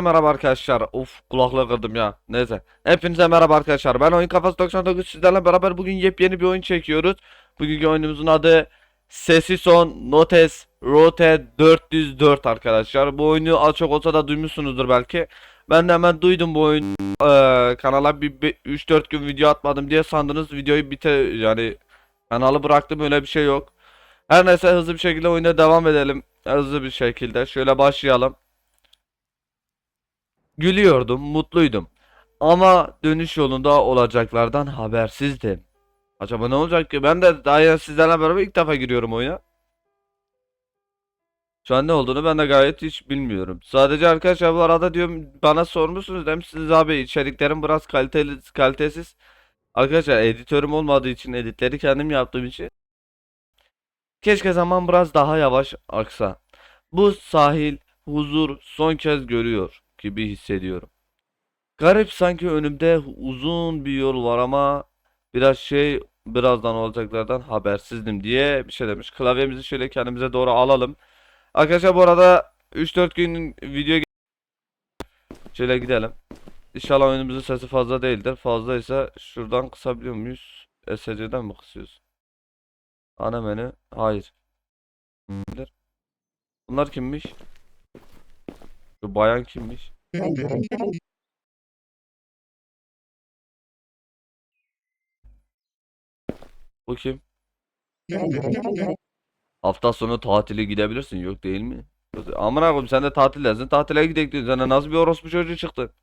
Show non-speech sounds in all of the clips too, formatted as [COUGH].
Merhaba arkadaşlar. Of kulaklığı kırdım ya. Neyse. Hepinize merhaba arkadaşlar. Ben Oyun Kafası 99 sizlerle beraber bugün yepyeni bir oyun çekiyoruz. Bugünkü oyunumuzun adı Sesison Notes Rote 404 arkadaşlar. Bu oyunu az çok olsa da duymuşsunuzdur belki. Ben de hemen duydum bu oyun eee, kanala bir 3-4 gün video atmadım diye sandınız videoyu bite yani kanalı bıraktım öyle bir şey yok. Her neyse hızlı bir şekilde oyuna devam edelim. Hızlı bir şekilde şöyle başlayalım. Gülüyordum, mutluydum. Ama dönüş yolunda olacaklardan habersizdim. Acaba ne olacak ki? Ben de daha yeni sizlerle beraber ilk defa giriyorum oyuna. Şu an ne olduğunu ben de gayet hiç bilmiyorum. Sadece arkadaşlar bu arada diyorum bana sormuşsunuz demişsiniz abi içeriklerim biraz kaliteli kalitesiz. Arkadaşlar editörüm olmadığı için editleri kendim yaptığım için keşke zaman biraz daha yavaş aksa. Bu sahil huzur son kez görüyor gibi hissediyorum. Garip sanki önümde uzun bir yol var ama biraz şey birazdan olacaklardan habersizdim diye bir şey demiş. Klavyemizi şöyle kendimize doğru alalım. Arkadaşlar bu arada 3-4 gün video şöyle gidelim. İnşallah oyunumuzun sesi fazla değildir. Fazlaysa şuradan kısabiliyor muyuz? SC'den mi kısıyoruz? Ana menü. Hayır. Bunlar kimmiş? Şu bayan kimmiş? Bu kim? Hafta sonu tatile gidebilirsin. Yok değil mi? Amına koyayım sen de tatildesin. Tatile gidelim diyorsun. Sana nasıl bir orospu çocuğu çıktı?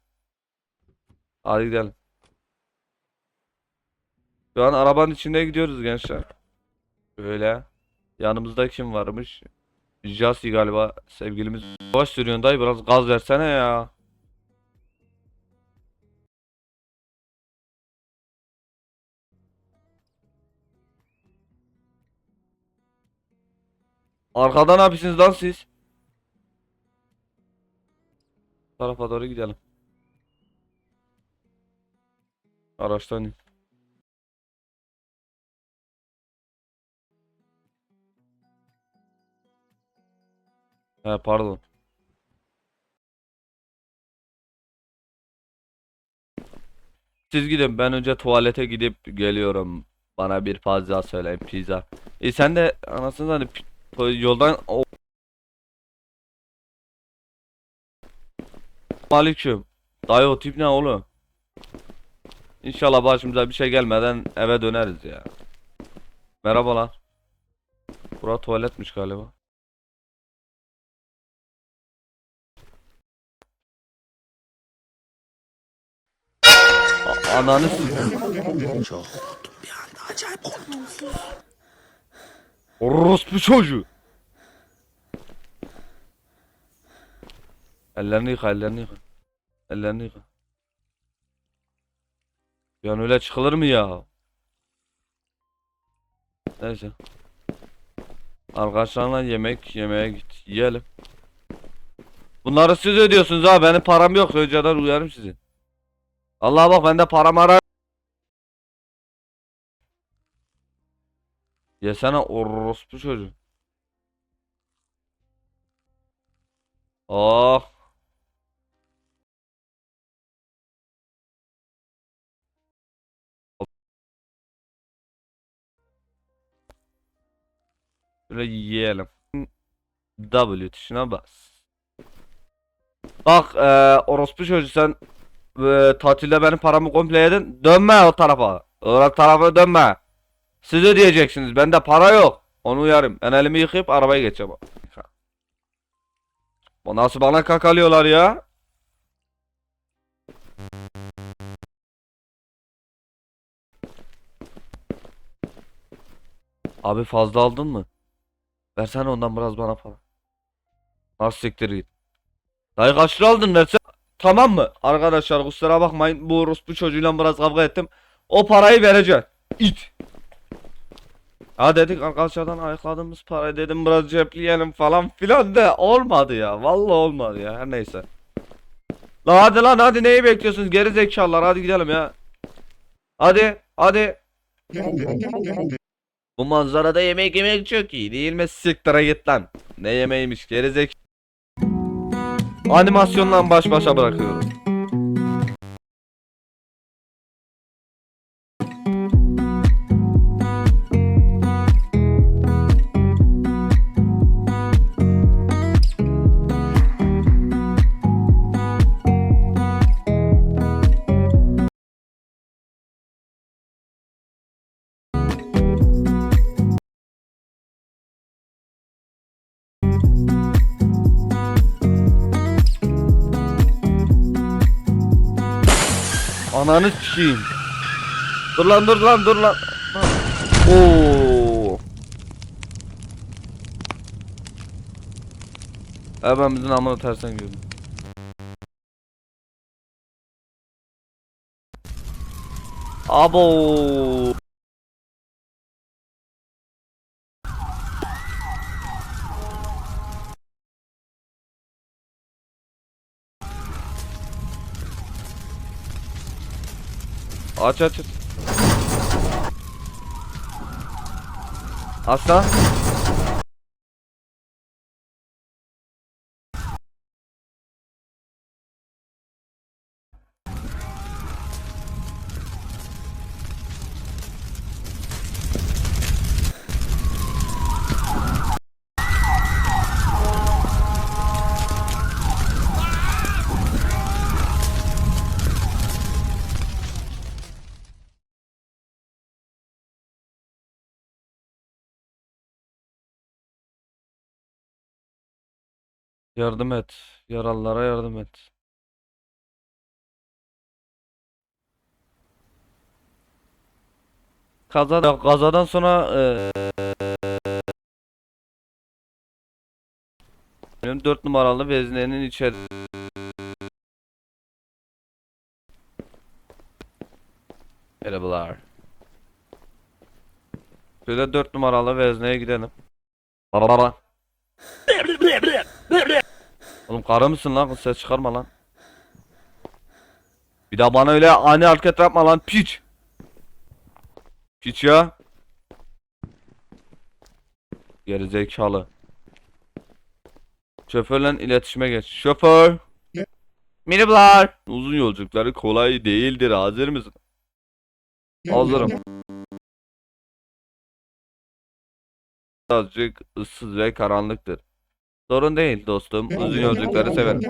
Hadi gidelim. Şu an arabanın içinde gidiyoruz gençler. Böyle. Yanımızda kim varmış? Jasi galiba sevgilimiz. Yavaş sürüyorsun dayı biraz gaz versene ya. Arkadan ne yapıyorsunuz lan siz? Tarafa doğru gidelim. Araçtan in. He pardon. Siz gidin ben önce tuvalete gidip geliyorum. Bana bir pizza söyleyin pizza. E sen de anasını hani yoldan o Aleyküm. Dayı o tip ne oğlum? İnşallah başımıza bir şey gelmeden eve döneriz ya. Merhabalar. Bura tuvaletmiş galiba. Ananı s- Çok korktum bir anda acayip korktum. Orospu çocuğu. Ellerini yıka, ellerini yıka. Ellerini yıka. Yani öyle çıkılır mı ya? Neyse. Arkadaşlarla yemek yemeye git. Yiyelim. Bunları siz ödüyorsunuz ha. Benim param yok. Önceden uyarım sizi. Allah bak bende param ara. Yesene orospu çocuğu. Oh. Böyle yiyelim. W tuşuna bas. Bak eee orospu çocuğu sen eee, tatilde benim paramı komple yedin. Dönme o tarafa. O tarafa dönme. Siz ödeyeceksiniz. Bende para yok. Onu uyarım. Ben elimi yıkayıp arabaya geçeceğim. Bu nasıl bana kakalıyorlar ya? Abi fazla aldın mı? Versene ondan biraz bana para. Nasıl siktir git. Dayı kaç lira aldın versen. Tamam mı? Arkadaşlar kusura bakmayın. Bu orospu çocuğuyla biraz kavga ettim. O parayı vereceksin. İt. Ha dedik arkadaşlardan ayıkladığımız parayı dedim biraz cepleyelim falan filan da olmadı ya. Vallahi olmadı ya. Her neyse. La hadi lan hadi neyi bekliyorsunuz geri zekalılar hadi gidelim ya. Hadi hadi. Bu manzarada yemek yemek çok iyi değil mi? Siktir git lan. Ne yemeğiymiş geri zek. Animasyonla baş başa bırakıyorum. Ananı sikeyim. Dur lan dur lan dur lan. Oo. Hemen bizim amına tersen gördüm. Abo. Aç aç aç. Aslan. Yardım et. Yaralılara yardım et. Kaza, kazadan sonra benim 4 numaralı veznenin içeri Merhabalar. Şöyle 4 numaralı vezneye gidelim. Baba. Oğlum karı mısın lan? Ses çıkarma lan. Bir daha bana öyle ani hareket yapma lan piç. Piç ya. Gerizekalı. Şoförle iletişime geç. Şoför. Merhabalar. Uzun yolculukları kolay değildir. Hazır mısın? Hazırım. Birazcık ıssız ve karanlıktır. Sorun değil dostum. Uzun yolculukları severim.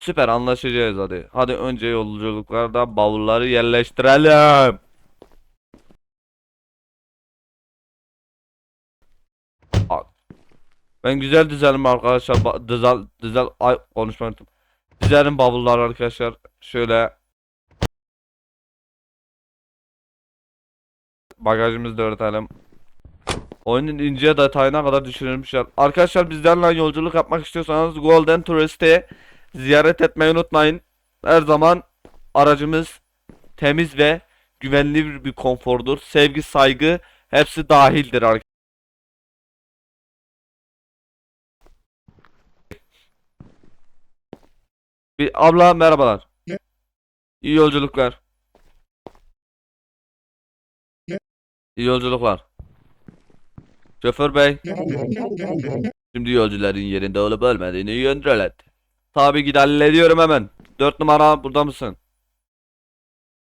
Süper anlaşacağız hadi. Hadi önce yolculuklarda bavulları yerleştirelim. Ben güzel dizelim arkadaşlar. Ba- Dizel, dizel, ay konuşmayı unuttum. Dizelim bavulları arkadaşlar. Şöyle. Bagajımızı da örtelim. Oyunun ince detayına kadar düşünülmüşler. Arkadaşlar bizlerle yolculuk yapmak istiyorsanız Golden Tourist'i ziyaret etmeyi unutmayın. Her zaman aracımız temiz ve güvenli bir, bir konfordur. Sevgi, saygı hepsi dahildir arkadaşlar. Bir abla merhabalar. İyi yolculuklar. İyi yolculuklar. Şoför bey. [LAUGHS] Şimdi yolcuların yerinde olup ölmediğini kontrol et. Tabi ki hallediyorum hemen. 4 numara burada mısın?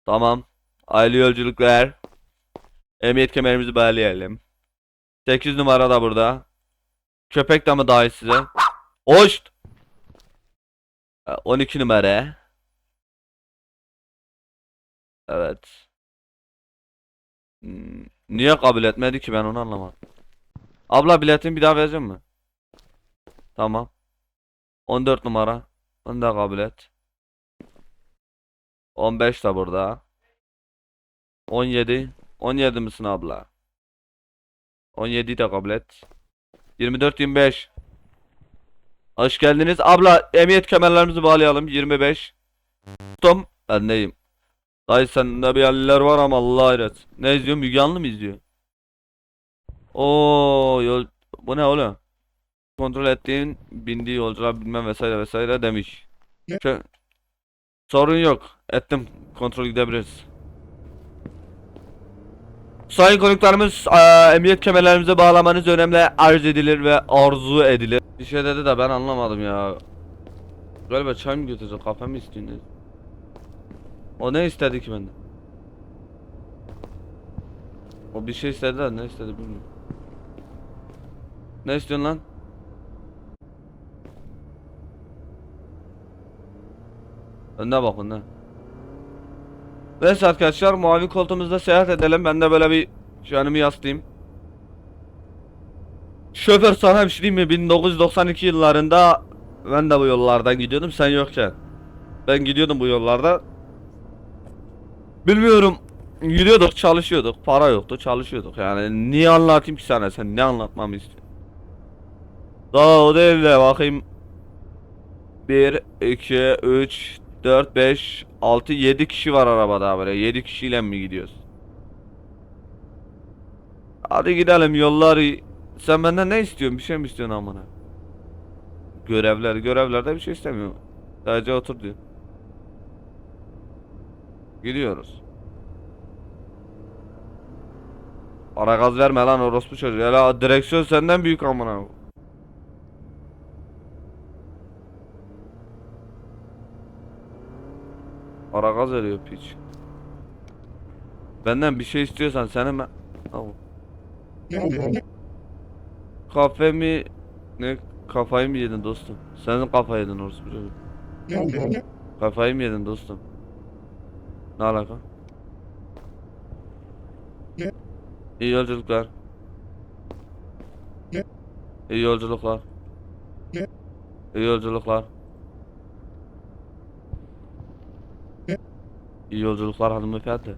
Tamam. Aile yolculuklar. Emniyet kemerimizi bağlayalım. 8 numara da burada. Köpek de mi dahil size? Hoş. 12 numara. Evet. Hmm, Niye kabul etmedi ki ben onu anlamadım. Abla biletini bir daha vereceğim mi? Tamam. 14 numara. Onu da kabul et. 15 de burada. 17. 17 misin abla? 17'yi de kabul et. 24 25. Hoş geldiniz. Abla emniyet kemerlerimizi bağlayalım. 25. Tuttum. Ben neyim? Dayı sende bir haller var ama Allah hayret. Ne izliyor? Müge Anlı mı izliyor? Oo yol bu ne oğlum? Kontrol ettiğin bindiği yolcular bilmem vesaire vesaire demiş. Şö- Sorun yok. Ettim. Kontrol gidebiliriz. Sayın konuklarımız eee, emniyet kemerlerimize bağlamanız önemli arz edilir ve arzu edilir. Bir şey dedi de ben anlamadım ya. Galiba çay mı götürecek? Kahve mi istiyor ne? O ne istedi ki benden? O bir şey istedi de ne istedi bilmiyorum. Ne istiyorsun lan? Önüne bak önüne. Neyse arkadaşlar mavi koltuğumuzda seyahat edelim. Ben de böyle bir canımı yaslayayım. Şoför sana bir şey mi? 1992 yıllarında ben de bu yollardan gidiyordum sen yokken. Ben gidiyordum bu yollarda. Bilmiyorum. Gidiyorduk çalışıyorduk. Para yoktu çalışıyorduk. Yani niye anlatayım ki sana sen ne anlatmamı istiyorsun? Daha o değil de bakayım. 1, 2, 3, 4, 5, 6, 7 kişi var arabada böyle. 7 kişiyle mi gidiyoruz? Hadi gidelim yolları. Sen benden ne istiyorsun? Bir şey mi istiyorsun amına? Görevler, görevlerde bir şey istemiyorum. Sadece otur diyor. Gidiyoruz. Ara gaz verme lan orospu çocuğu. Hele direksiyon senden büyük amına. Ara gaz veriyor piç. Benden bir şey istiyorsan senin ben... Tamam. [LAUGHS] Kafe mi? Ne? Kafayı mı yedin dostum? Senin kafayı yedin orospu çocuğu. Kafayı mı yedin dostum? Ne alaka? İyi yolculuklar. İyi yolculuklar. İyi yolculuklar. İyi yolculuklar hanımefendi.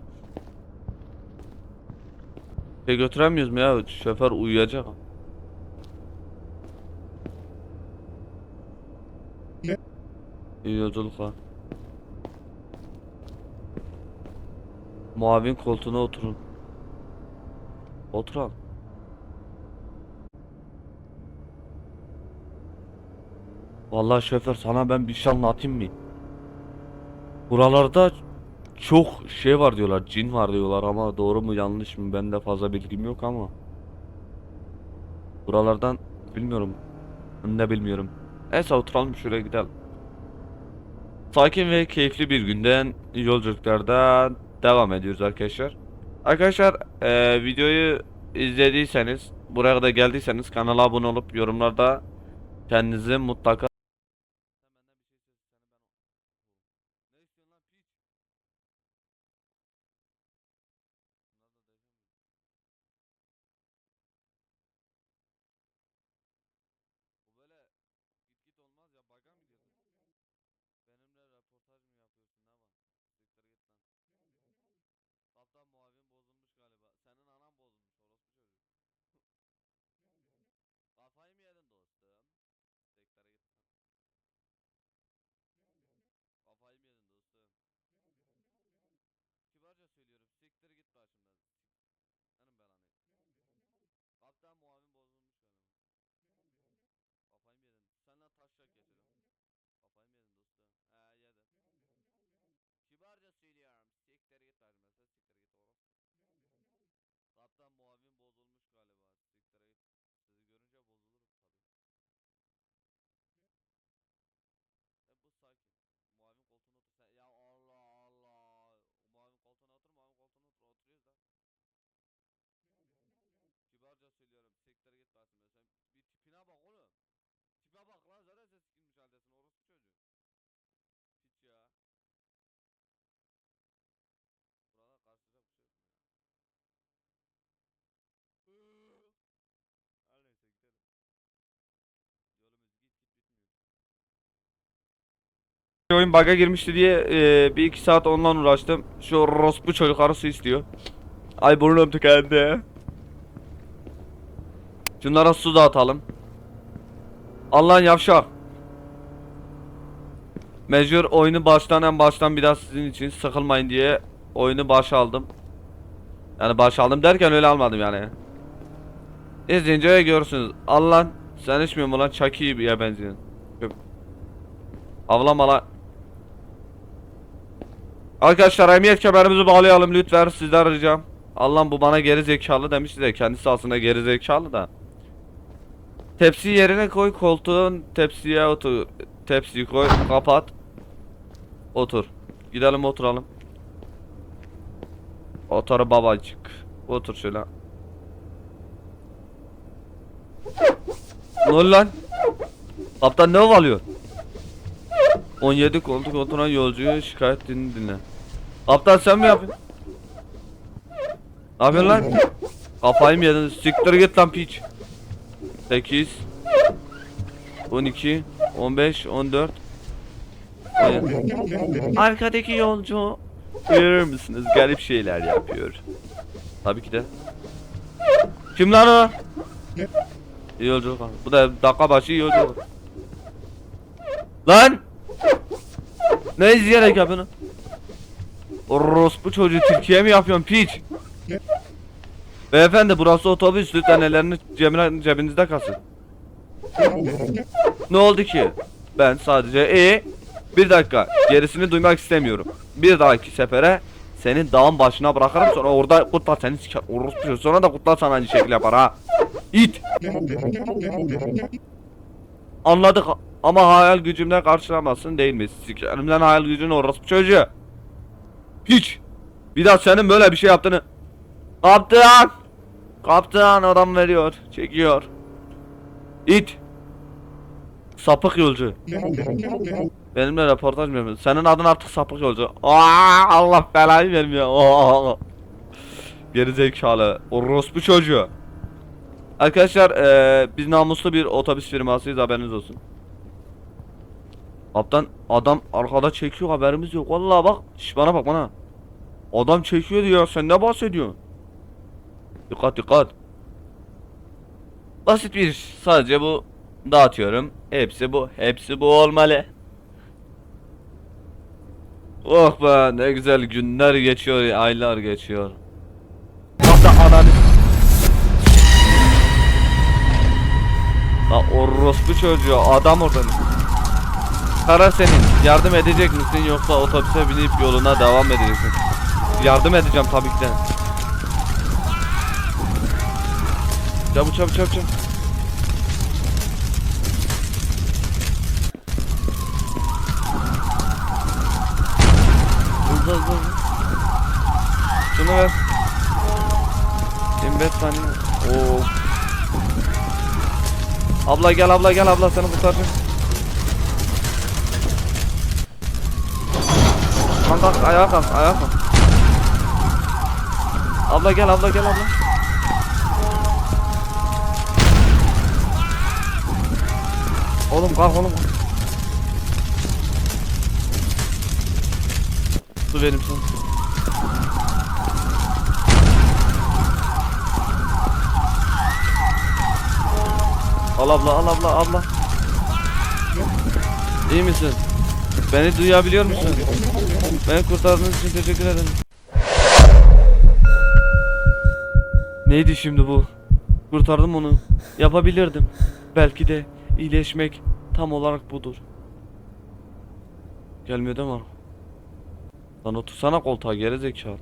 Şey götüremiyoruz mu ya? Şoför uyuyacak. İyi yolculuklar. Muavin koltuğuna oturun. Oturalım. Vallahi şoför sana ben bir şey anlatayım mı? Buralarda çok şey var diyorlar, cin var diyorlar ama doğru mu yanlış mı ben de fazla bilgim yok ama. Buralardan bilmiyorum. De bilmiyorum. Neyse oturalım şuraya gidelim. Sakin ve keyifli bir günden yolculuklarda devam ediyoruz arkadaşlar. Arkadaşlar eee, videoyu izlediyseniz buraya kadar geldiyseniz kanala abone olup yorumlarda kendinizi mutlaka Bu böyle git git olmaz ya baga mı girdin? Benimle röportaj mı yapıyorsun ne var? Siktir git lan. Kaptan muavin bozulmuş galiba. Senin anan bozulmuş orospu çocuğu. Kafayı mı yedin dostum? Siktir git lan. Kafayı mı yedin dostum? Kibarca söylüyorum siktir git başımdan. Senin belanı. Kaptan muavin bozulmuş galiba. Kafayı mı yedin? Senden taşacak geçelim. Kafayı mı yedin dostum? He yedim. Kibarca söylüyorum. Siktir git başımdan. Siktir git orospu. Kaptan muavin bozulmuş galiba. Siktir git. Sizi görünce bozuluruz tabi. E bu sakin. Muavin koltuğuna otur. Sen, ya Allah Allah. O muavin koltuğuna otur. Muavin koltuğuna otur. Oturuyoruz da. Kibarca söylüyorum. Siktir git başımdan. Sen bir tipine bak oğlum. Tipe bak lan zaten sen sikilmiş haldesin orospu çocuğu. Piç ya. Burada karşılayacak bir şey yok mu ya? Her neyse gidelim. Yolumuz git git bitmiyor. Oyun bug'a girmişti diye e, bir iki saat ondan uğraştım. Şu rospu çocuk arası istiyor. Ay burnum tükendi. Şunlara su dağıtalım. Allah'ın yavşak. Mecbur oyunu baştan en baştan bir daha sizin için sıkılmayın diye oyunu başa aldım. Yani başa aldım derken öyle almadım yani. İzleyince görürsünüz. Allah sen içmiyor mu lan Chucky ya benziyorsun. Avlama lan. Arkadaşlar emniyet kemerimizi bağlayalım lütfen sizden ricam. Allah'ım bu bana geri zekalı demişti de kendisi aslında geri zekalı da. Tepsi yerine koy koltuğun tepsiye otur. Tepsiyi koy, kapat. Otur. Gidelim oturalım. Otur babacık. Otur şöyle. Ne oluyor lan? Kaptan ne ovalıyor? 17 koltuk oturan yolcuyu şikayetini dinle. Kaptan sen mi yapıyorsun? Ne yapıyorsun lan? Kafayı mı yedin? Siktir git lan piç. 8 12 15 14 17. Arkadaki yolcu Görür müsünüz? Garip şeyler yapıyor. Tabii ki de. Kim lan o? İyi yolculuk abi. Bu da dakika başı iyi yolculuk. Lan! Ne izleyerek yapıyorsun? Orospu çocuğu Türkiye mi yapıyorsun piç? Beyefendi burası otobüs lütfen ellerini cebine, cebinizde kalsın. Ne oldu ki? Ben sadece e bir dakika gerisini duymak istemiyorum. Bir dahaki sefere seni dağın başına bırakırım sonra orada kutlar seni siker orospu sonra da kutlar sana aynı şekilde yapar ha. İt. Anladık ama hayal gücümle karşılamazsın değil mi? Sikerimden hayal gücünü orospu çocuğu. Hiç. Bir daha senin böyle bir şey yaptığını. Kaptan. Kaptan adam veriyor. Çekiyor. İt. Sapık yolcu. Benimle röportaj mı yapıyorsun? Senin adın artık sapık yolcu. Aa, Allah belayı vermiyor. Aa. Geri zekalı. Orospu çocuğu. Arkadaşlar eee, biz namuslu bir otobüs firmasıyız haberiniz olsun. Kaptan adam arkada çekiyor haberimiz yok. Vallahi bak şş, bana bak bana. Adam çekiyor diyor sen ne bahsediyorsun? Dikkat dikkat. Basit bir. Sadece bu dağıtıyorum. Hepsi bu. Hepsi bu olmalı. Oh be ne güzel günler geçiyor, aylar geçiyor. Hatta ananı La orospu çocuğu adam orada. Karar senin. Yardım edecek misin yoksa otobüse binip yoluna devam edeceksin? Yardım edeceğim tabii ki de. Çabuk çabuk çabuk çabuk. Hızlı hızlı hızlı. Şunu ver. 25 saniye. Oo. Abla gel abla gel abla seni kurtaracağım. Kalk kalk ayağa kalk ayağa kalk. Abla gel abla gel abla. Oğlum kalk oğlum. Su benim su. Al abla al abla abla. İyi misin? Beni duyabiliyor musun? Beni kurtardığınız için teşekkür ederim. Neydi şimdi bu? Kurtardım onu. Yapabilirdim. Belki de iyileşmek tam olarak budur. Gelmiyor değil mi? Lan otursana koltuğa geri zekalı.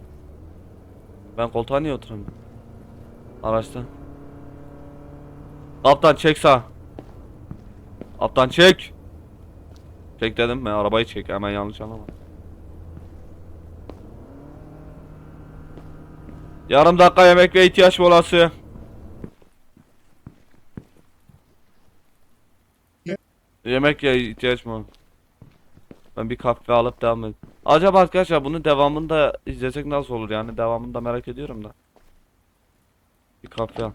Ben koltuğa niye oturamıyorum? Araçta. Kaptan çek sağ. Kaptan çek. Çek dedim ben arabayı çek hemen yanlış anlama. Yarım dakika yemek ve ihtiyaç molası. Yemek ya ihtiyaç mı? Ben bir kahve alıp devam edeyim. Acaba arkadaşlar bunun devamını da izlesek nasıl olur yani devamını da merak ediyorum da. Bir kahve al.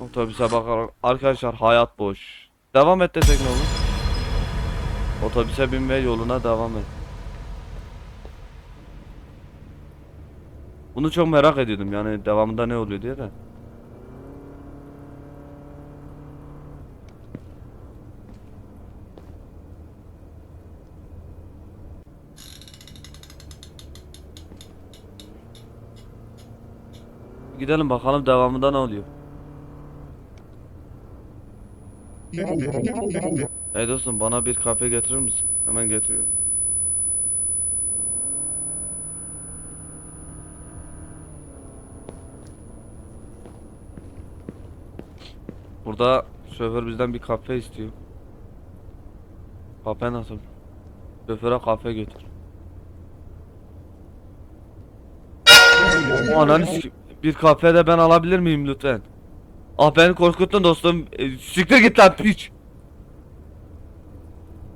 Otobüse bakarak arkadaşlar hayat boş. Devam et desek ne olur? Otobüse binme yoluna devam et. Bunu çok merak ediyordum yani devamında ne oluyor diye de. Gidelim bakalım devamında ne oluyor. [LAUGHS] Hey dostum bana bir kahve getirir misin? Hemen getiriyorum. Burada şoför bizden bir kahve istiyor. Kahve nasıl? Şoföre kahve götür. O ananı bir kahve de ben alabilir miyim lütfen? Ah beni korkuttun dostum. E, siktir git lan piç.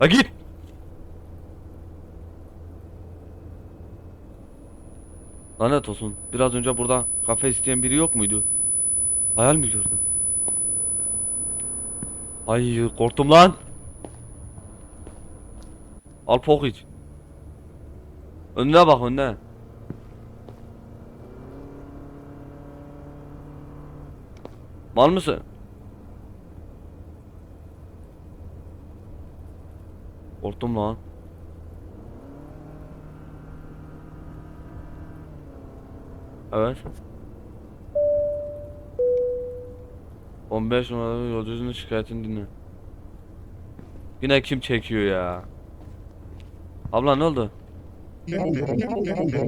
Ha git. Lanet olsun. Biraz önce burada kafe isteyen biri yok muydu? Hayal mi gördün? Ay korktum lan. Al pok iç. Önüne bak önüne. Mal mısın? Korktum lan. Evet. 15 numaralı yolcunun şikayetini dinle. Yine kim çekiyor ya? Abla ne oldu?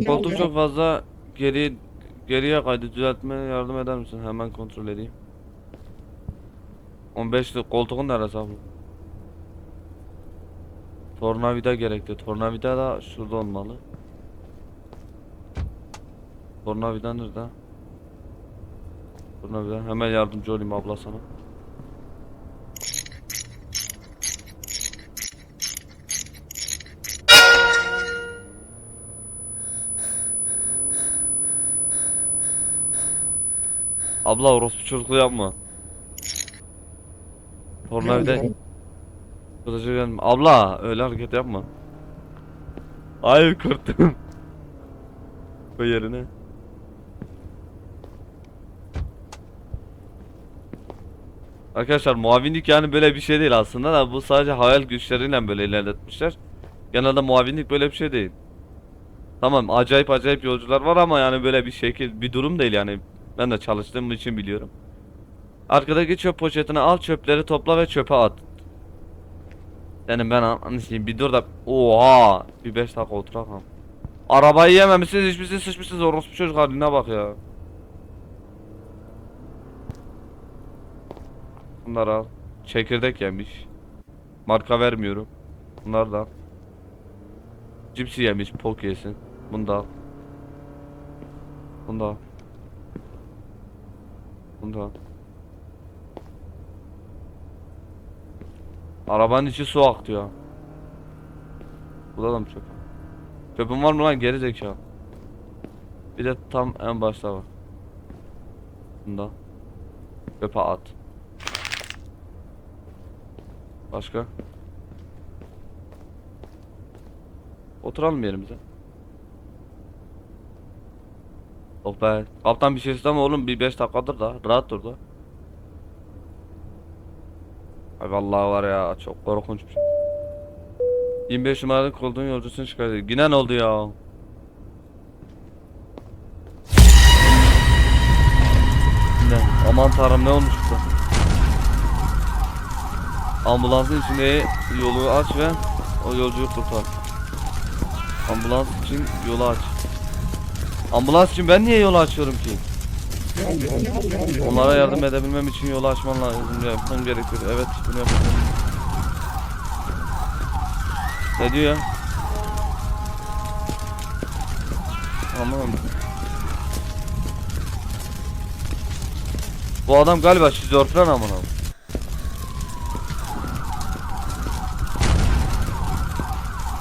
Koltuk çok fazla geri geriye kaydı. Düzeltmeye yardım eder misin? Hemen kontrol edeyim. 15 li- koltuğun neresi abi? Tornavida gerekti. Tornavida da şurada olmalı. Tornavida nerede? Tornavida. Hemen yardımcı olayım abla sana. Abla orospu çocukluğu yapma. Tornavida. Kılıcı. Abla öyle hareket yapma. Hayır korktum. [LAUGHS] Koy yerine. Arkadaşlar muavinlik yani böyle bir şey değil aslında da bu sadece hayal güçleriyle böyle ilerletmişler. Genelde muavinlik böyle bir şey değil. Tamam acayip acayip yolcular var ama yani böyle bir şekil bir durum değil yani. Ben de çalıştığım için biliyorum. Arkadaki çöp poşetini al çöpleri topla ve çöpe at. Yani ben anlaşayım bir dur da oha bir 5 dakika oturak Arabayı yememişsiniz hiçbirisi sıçmışsınız orospu çocuk haline bak ya. Bunlar al. Çekirdek yemiş. Marka vermiyorum. Bunlar da al. Cipsi yemiş pok yesin. Bunu da al. Bunu da al. Bunu da al. Arabanın içi su aktıyor. Mı çöp? Çöpün var mı lan geri zekalı? Bir de tam en başta var. Bunda. Çöpe at. Başka? Oturalım yerimize. Oh be. Kaptan bir şey isteme oğlum bir 5 dakikadır da rahat dur da. Ay vallahi var ya çok korkunç bir şey. 25 numaralı koltuğun yolcusunu şikayet ediyor. Yine ne oldu ya? Ne? Aman tanrım ne olmuş burada? Ambulansın içinde yolu aç ve o yolcuyu kurtar. Ambulans için yolu aç. Ambulans için ben niye yolu açıyorum ki? Onlara yardım edebilmem için yolu açman lazım. Yapmam gerekiyor. Evet bunu yapacağım. Ne diyor ya? Anlamadım. Bu adam galiba şizofren amına.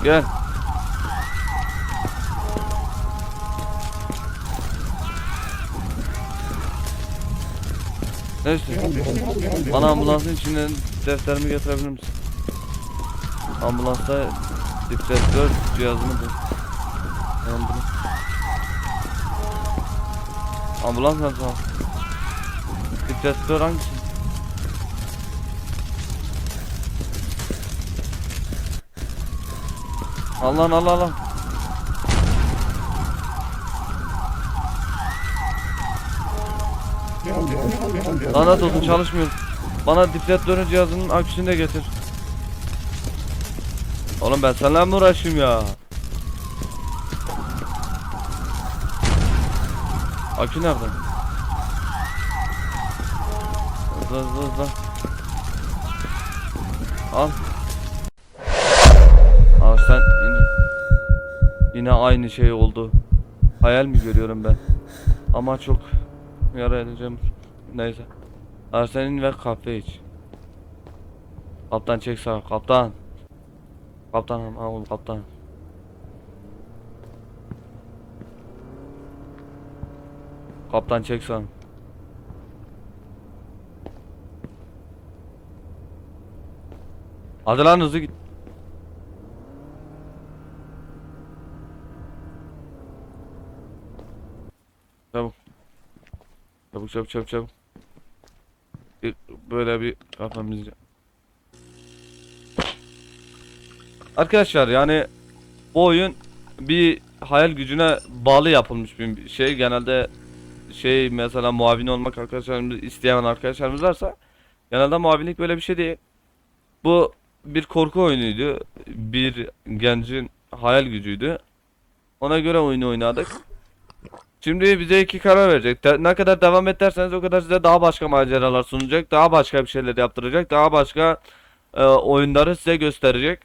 Gel. Ne istiyorsun? Bana ambulansın içinden defterimi getirebilir misin? Ambulansta deprektör cihazını bul. Ambulans. Ambulans nerede abi? Deprektör hangisi? Allah Allah Allah. Lanet olsun çalışmıyor. Bana diflatörün cihazının aküsünü de getir. Oğlum ben seninle mi uğraşayım ya? Akü nerede? Hızlı hızlı hızlı. Al. Aa sen yine, yine aynı şey oldu. Hayal mi görüyorum ben? Ama çok yara edeceğim. Neyse. Arsenin ve kahve iç. Kaptan çek sağa. Kaptan. Kaptan ha oğlum kaptan. Kaptan çek sağa. Hadi lan hızlı git. Çabuk. Çabuk çabuk çabuk çabuk. Böyle bir kafamızca. Arkadaşlar yani bu oyun bir hayal gücüne bağlı yapılmış bir şey. Genelde şey mesela muavin olmak arkadaşlarımız isteyen arkadaşlarımız varsa genelde muavinlik böyle bir şey değil. Bu bir korku oyunuydu. Bir gencin hayal gücüydü. Ona göre oyunu oynadık. Şimdi bize iki karar verecek. Ne kadar devam ederseniz o kadar size daha başka maceralar sunacak. Daha başka bir şeyler yaptıracak. Daha başka e, oyunları size gösterecek.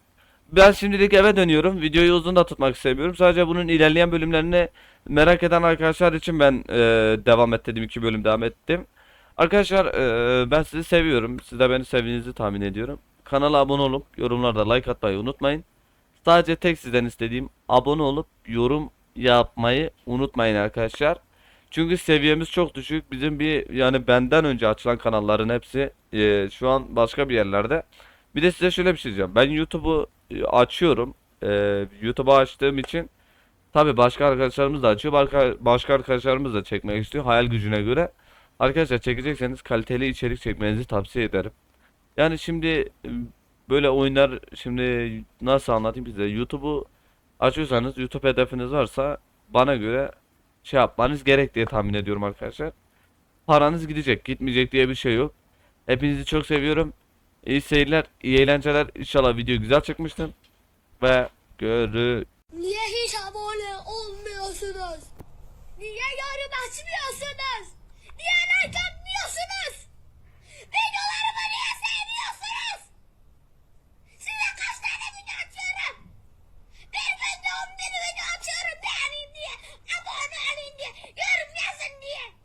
Ben şimdilik eve dönüyorum. Videoyu uzun da tutmak istemiyorum. Sadece bunun ilerleyen bölümlerini merak eden arkadaşlar için ben e, devam et dedim. iki bölüm devam ettim. Arkadaşlar e, ben sizi seviyorum. Siz de beni sevdiğinizi tahmin ediyorum. Kanala abone olup yorumlarda like atmayı unutmayın. Sadece tek sizden istediğim abone olup yorum yapmayı unutmayın arkadaşlar. Çünkü seviyemiz çok düşük. Bizim bir yani benden önce açılan kanalların hepsi e, şu an başka bir yerlerde. Bir de size şöyle bir şey diyeceğim. Ben YouTube'u e, açıyorum. E, YouTube'u açtığım için tabi başka arkadaşlarımız da açıyor. Başka, başka arkadaşlarımız da çekmek istiyor hayal gücüne göre. Arkadaşlar çekecekseniz kaliteli içerik çekmenizi tavsiye ederim. Yani şimdi e, böyle oyunlar şimdi nasıl anlatayım size YouTube'u açıyorsanız YouTube hedefiniz varsa bana göre şey yapmanız gerek diye tahmin ediyorum arkadaşlar. Paranız gidecek, gitmeyecek diye bir şey yok. Hepinizi çok seviyorum. İyi seyirler, iyi eğlenceler. İnşallah video güzel çıkmıştır. Ve görü Niye hiç abone olmuyorsunuz? Niye yorum açmıyorsunuz? Niye like atmıyorsunuz? Videolarımı benim video atıyorum beğenin diye, abone olun diye, yorum yazın diye.